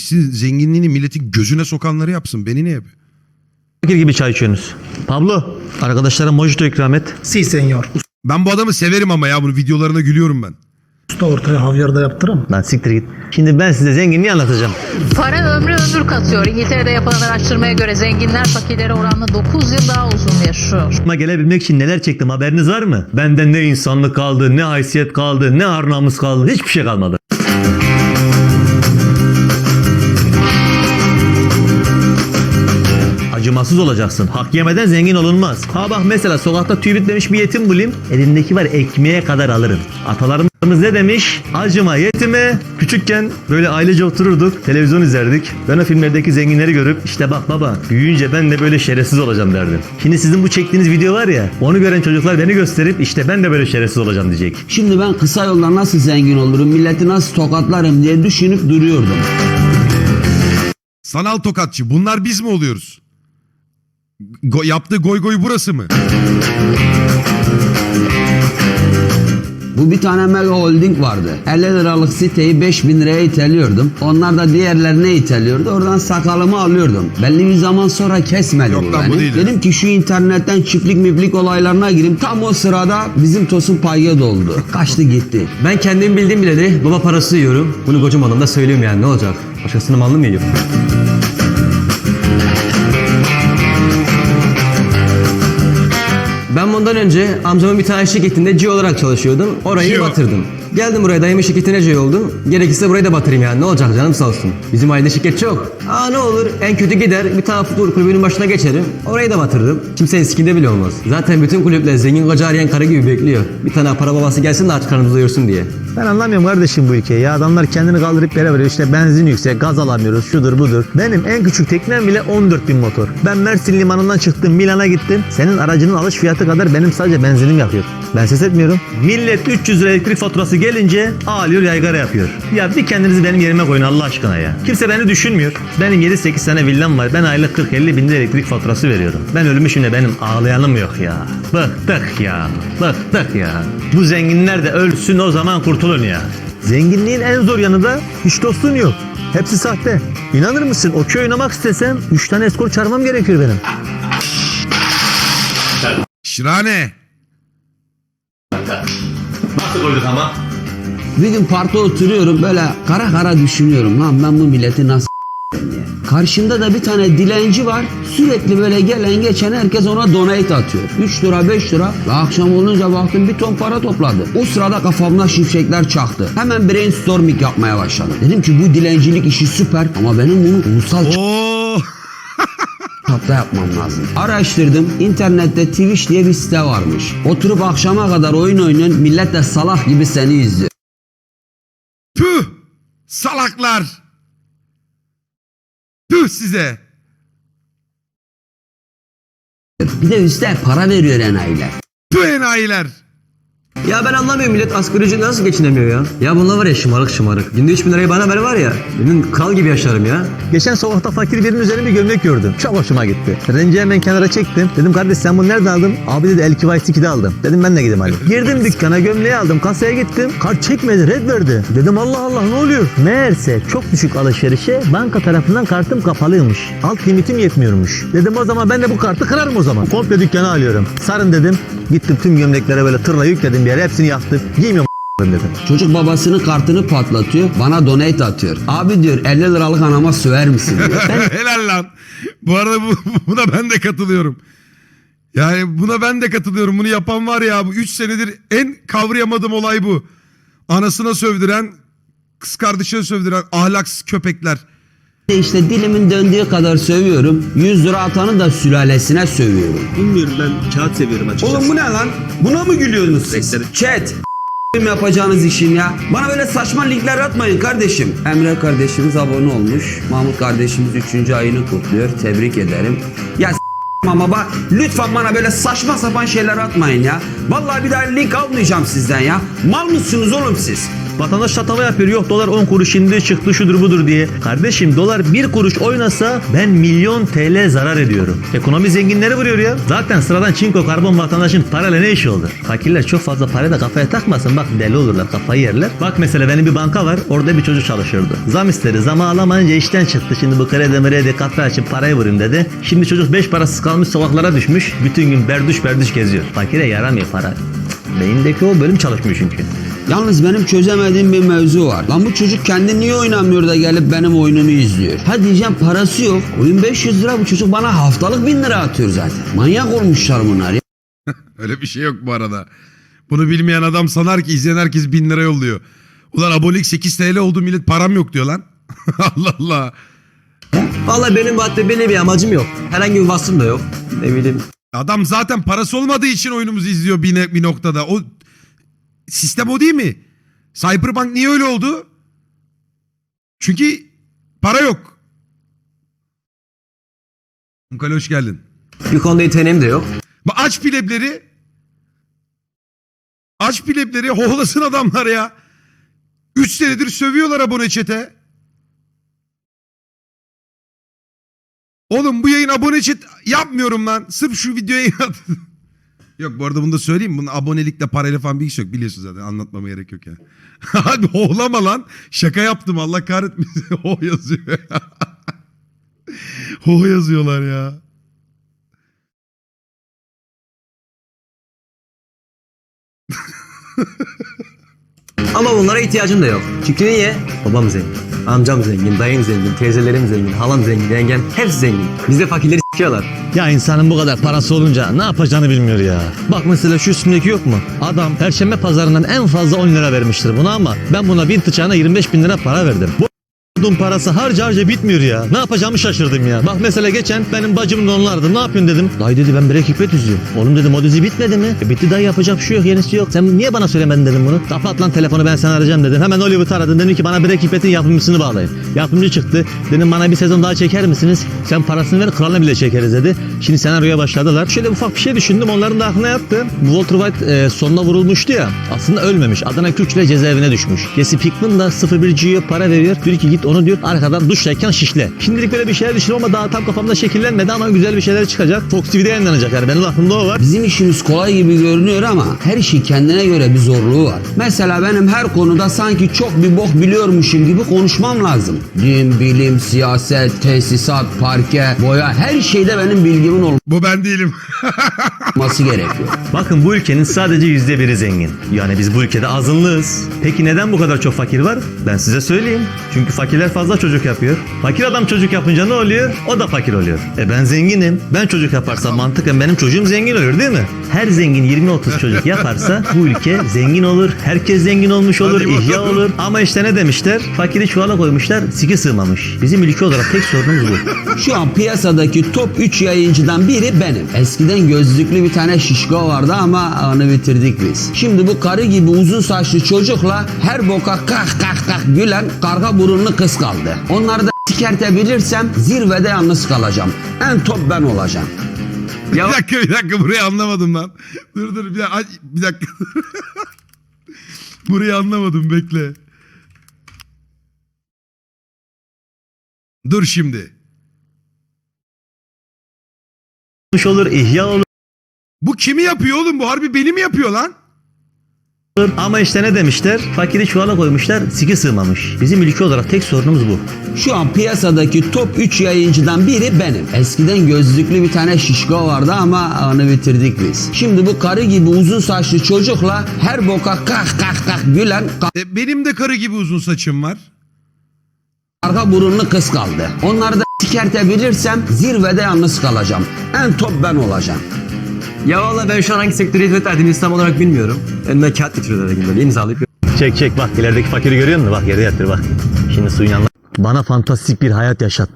İşin zenginliğini milletin gözüne sokanları yapsın. Beni ne yapıyor? Fakir gibi çay içiyorsunuz. Pablo, arkadaşlara mojito ikram et. Si senyor. Ben bu adamı severim ama ya bunu videolarına gülüyorum ben. Usta ortaya havyarda yaptırım. Lan siktir git. Şimdi ben size zenginliği anlatacağım. Para ömrü ömür katıyor. İngiltere'de yapılan araştırmaya göre zenginler fakirlere oranla 9 yıl daha uzun yaşıyor. Ama gelebilmek için neler çektim haberiniz var mı? Benden ne insanlık kaldı, ne haysiyet kaldı, ne ar namus kaldı. Hiçbir şey kalmadı. Acımasız olacaksın. Hak yemeden zengin olunmaz. Ha bak mesela sokakta tüy bitmemiş bir yetim bulayım. Elindeki var ekmeğe kadar alırım. Atalarımız ne demiş? Acıma yetime. Küçükken böyle ailece otururduk. Televizyon izlerdik. Ben o filmlerdeki zenginleri görüp işte bak baba büyüyünce ben de böyle şerefsiz olacağım derdim. Şimdi sizin bu çektiğiniz video var ya onu gören çocuklar beni gösterip işte ben de böyle şerefsiz olacağım diyecek. Şimdi ben kısa yoldan nasıl zengin olurum, milleti nasıl tokatlarım diye düşünüp duruyordum. Sanal tokatçı. Bunlar biz mi oluyoruz? Go- yaptığı goy goy burası mı? Bu bir tane mega holding vardı. 50 liralık siteyi 5000 liraya iteliyordum. Onlar da diğerlerine iteliyordu. Oradan sakalımı alıyordum. Belli bir zaman sonra kesmedi Yok bu lan, bu beni. değil. Dedim ki şu internetten çiftlik miplik olaylarına gireyim. Tam o sırada bizim Tosun payya doldu. Kaçtı gitti. Ben kendim bildiğim bileli baba parası yiyorum. Bunu kocamanım da söylüyorum yani ne olacak? Başkasının malını mı yiyorum? Bundan önce amcamın bir tane şirketinde C olarak çalışıyordum. Orayı Geo. batırdım. Geldim buraya dayımın şirketine C oldum. Gerekirse burayı da batırayım yani ne olacak canım sağ olsun. Bizim ailede şirket çok. Aa ne olur en kötü gider bir tane futbol kulübünün başına geçerim. Orayı da batırırım. Kimsenin sikinde bile olmaz. Zaten bütün kulüpler zengin koca arayan karı gibi bekliyor. Bir tane para babası gelsin de aç karnımızı doyursun diye. Ben anlamıyorum kardeşim bu ülkeyi ya. Adamlar kendini kaldırıp yere veriyor. İşte benzin yüksek, gaz alamıyoruz, şudur budur. Benim en küçük teknem bile 14 bin motor. Ben Mersin limanından çıktım, Milan'a gittim. Senin aracının alış fiyatı kadar benim sadece benzinim yakıyor. Ben ses etmiyorum. Millet 300 lira elektrik faturası gelince ağlıyor yaygara yapıyor. Ya bir kendinizi benim yerime koyun Allah aşkına ya. Kimse beni düşünmüyor. Benim 7-8 tane villam var. Ben aylık 40-50 bin lira elektrik faturası veriyorum. Ben ölmüşüm de benim ağlayanım yok ya. Bıktık ya. Bıktık ya. Bu zenginler de ölsün o zaman kurtulun ya. Zenginliğin en zor yanı da hiç dostun yok. Hepsi sahte. İnanır mısın okey oynamak istesem 3 tane eskor çağırmam gerekiyor benim. Şirane. Nasıl koyduk ama? Bir gün parkta oturuyorum böyle kara kara düşünüyorum. Lan ben bu milleti nasıl diye. Karşımda da bir tane dilenci var. Sürekli böyle gelen geçen herkes ona donate atıyor. 3 lira 5 lira. Ve akşam olunca baktım bir ton para topladı. O sırada kafamda şimşekler çaktı. Hemen brainstorming yapmaya başladım. Dedim ki bu dilencilik işi süper ama benim bunu ulusal çapta yapmam lazım. Araştırdım. İnternette Twitch diye bir site varmış. Oturup akşama kadar oyun oynuyorsun. Millet de salak gibi seni izliyor. Püh. Salaklar. Püh size. Bir de üstte para veriyor enayiler. Püh enayiler. Ya ben anlamıyorum millet asgari ücretle nasıl geçinemiyor ya? Ya bunlar var ya şımarık şımarık. Günde 3000 lirayı bana ver var ya. Ben kral gibi yaşarım ya. Geçen sokakta fakir birinin üzerine bir gömlek gördüm. Çok hoşuma gitti. Renci hemen kenara çektim. Dedim kardeş sen bunu nereden aldın? Abi dedi Elki Vice 2'de aldım. Dedim ben de gideyim hadi. Girdim dükkana gömleği aldım. Kasaya gittim. Kart çekmedi red verdi. Dedim Allah Allah ne oluyor? Meğerse çok düşük alışverişe banka tarafından kartım kapalıymış. Alt limitim yetmiyormuş. Dedim o zaman ben de bu kartı kırarım o zaman. Komple dükkanı alıyorum. Sarın dedim. Gittim tüm gömleklere böyle tırla yükledim bir yere. Hepsini yaktım. Giymiyorum dedim. Çocuk babasının kartını patlatıyor. Bana donate atıyor. Abi diyor 50 liralık anama söver misin diyor. Helal lan. Bu arada bu, buna ben de katılıyorum. Yani buna ben de katılıyorum. Bunu yapan var ya bu 3 senedir en kavrayamadığım olay bu. Anasına sövdüren, kız kardeşine sövdüren ahlaksız köpekler. İşte dilimin döndüğü kadar sövüyorum. 100 lira atanı da sülalesine sövüyorum. Bilmiyorum ben kağıt seviyorum açıkçası. Oğlum bu ne lan? Buna mı gülüyorsunuz siz? Chat. yapacağınız işin ya. Bana böyle saçma linkler atmayın kardeşim. Emre kardeşimiz abone olmuş. Mahmut kardeşimiz 3. ayını kutluyor. Tebrik ederim. Ya ama bak lütfen bana böyle saçma sapan şeyler atmayın ya. Vallahi bir daha link almayacağım sizden ya. Mal mısınız oğlum siz? Vatandaş tatava yapıyor. Yok dolar 10 kuruş indi çıktı şudur budur diye. Kardeşim dolar 1 kuruş oynasa ben milyon TL zarar ediyorum. Ekonomi zenginleri vuruyor ya. Zaten sıradan çinko karbon vatandaşın parayla ne işi olur? Fakirler çok fazla parayı da kafaya takmasın. Bak deli olurlar kafayı yerler. Bak mesela benim bir banka var. Orada bir çocuk çalışıyordu. Zam istedi. Zamı alamayınca işten çıktı. Şimdi bu kredi mredi kafe açıp parayı vurayım dedi. Şimdi çocuk 5 parasız kalmış sokaklara düşmüş. Bütün gün berduş berduş geziyor. Fakire yaramıyor para. Beyindeki o bölüm çalışmıyor çünkü. Yalnız benim çözemediğim bir mevzu var. Lan bu çocuk kendi niye oynamıyor da gelip benim oyunumu izliyor? Ha diyeceğim parası yok. Oyun 500 lira bu çocuk bana haftalık 1000 lira atıyor zaten. Manyak olmuşlar bunlar ya. Öyle bir şey yok bu arada. Bunu bilmeyen adam sanar ki izleyen herkes bin lira yolluyor. Ulan abonelik 8 TL oldu millet param yok diyor lan. Allah Allah. Vallahi benim bu hayatta belli bir amacım yok. Herhangi bir vasfım da yok. Ne bileyim. Adam zaten parası olmadığı için oyunumuzu izliyor bir, ne- bir noktada. O sistem o değil mi? Cyberpunk niye öyle oldu? Çünkü para yok. Munkale hoş geldin. Bir konuda yeteneğim de yok. Bak aç plebleri. Aç plebleri hohlasın adamlar ya. 3 senedir sövüyorlar abone çete. Oğlum bu yayın abone chat yapmıyorum lan. Sırf şu videoya. yok bu arada bunu da söyleyeyim. Bunun abonelikle parayla falan bir iş yok. Biliyorsun zaten anlatmama gerek yok ya. Hadi hohlama lan. Şaka yaptım Allah kahretmesin. Ho yazıyor. Ho yazıyorlar ya. Ama bunlara ihtiyacım da yok. Çünkü niye? Babam zengin. Amcam zengin, dayım zengin, teyzelerim zengin, halam zengin, yengem hepsi zengin. Bizde fakirleri s**iyorlar. Ya insanın bu kadar parası olunca ne yapacağını bilmiyor ya. Bak mesela şu üstündeki yok mu? Adam perşembe pazarından en fazla 10 lira vermiştir buna ama ben buna bin tıçağına 25 bin lira para verdim. Bu a**dum parası harca harca bitmiyor ya. Ne yapacağımı şaşırdım ya. Bak mesela geçen benim bacım da onlardı. Ne yapıyorsun dedim. Dayı dedi ben Break Hikmet üzüyorum. Oğlum dedim o dizi bitmedi mi? E bitti dayı yapacak bir şey yok yenisi yok. Sen niye bana söylemedin dedim bunu. Kapat lan telefonu ben seni arayacağım dedim. Hemen Hollywood aradım. Dedim ki bana Break Hikmet'in yapımcısını bağlayın. Yapımcı çıktı. Dedim bana bir sezon daha çeker misiniz? Sen parasını ver kralına bile çekeriz dedi. Şimdi senaryoya başladılar. Şöyle ufak bir şey düşündüm. Onların da aklına yattı. Walter White e, sonuna vurulmuştu ya. Aslında ölmemiş. Adana Kürç'le cezaevine düşmüş. Jesse Pinkman da 01G'ye para veriyor. Diyor ki git onu diyor arkadan duştayken şişle. Şimdilik böyle bir şeyler düşünüyorum ama daha tam kafamda şekillenmedi ama güzel bir şeyler çıkacak. Fox TV'de yayınlanacak yani benim aklımda o var. Bizim işimiz kolay gibi görünüyor ama her şey kendine göre bir zorluğu var. Mesela benim her konuda sanki çok bir bok biliyormuşum gibi konuşmam lazım. Din, bilim, siyaset, tesisat, parke, boya her şeyde benim bilgimin Bu ben değilim. olması gerekiyor. Bakın bu ülkenin sadece yüzde biri zengin. Yani biz bu ülkede azınlığız. Peki neden bu kadar çok fakir var? Ben size söyleyeyim. Çünkü fakirler fazla çocuk yapıyor. Fakir adam çocuk yapınca ne oluyor? O da fakir oluyor. E ben zenginim. Ben çocuk yaparsam mantıken benim çocuğum zengin olur değil mi? Her zengin 20-30 çocuk yaparsa bu ülke zengin olur. Herkes zengin olmuş olur. Hadi ihya bakalım. olur. Ama işte ne demişler? Fakiri çuvala koymuşlar. Siki sığmamış. Bizim ülke olarak tek sorunumuz bu. Şu an piyasadaki top 3 yayıncıdan biri benim. Eskiden gözlüklü bir tane şişko vardı ama onu bitirdik biz. Şimdi bu karı gibi uzun saçlı çocukla her boka kah kah kah gülen karga burunlu kız kaldı. Onları da sikertebilirsem zirvede yalnız kalacağım. En top ben olacağım. bir dakika bir dakika burayı anlamadım lan. Dur dur bir dakika. Bir dakika. burayı anlamadım bekle. Dur şimdi. Olur, ihya olur. Bu kimi yapıyor oğlum? Bu harbi beni mi yapıyor lan? Ama işte ne demişler? Fakiri çuvala koymuşlar, siki sığmamış. Bizim ülke olarak tek sorunumuz bu. Şu an piyasadaki top 3 yayıncıdan biri benim. Eskiden gözlüklü bir tane şişko vardı ama onu bitirdik biz. Şimdi bu karı gibi uzun saçlı çocukla her boka kah kah kah gülen E, benim de karı gibi uzun saçım var. karga burunlu kız kaldı. Onları da sikertebilirsem zirvede yalnız kalacağım. En top ben olacağım. Ya valla ben şu an hangi sektöre hizmet verdiğimi tam olarak bilmiyorum. Önüme kağıt getiriyorlar gibi böyle imzalayıp Çek çek bak ilerideki fakiri görüyor musun? Bak yere yatır bak. Şimdi suyun yanına. Bana fantastik bir hayat yaşat.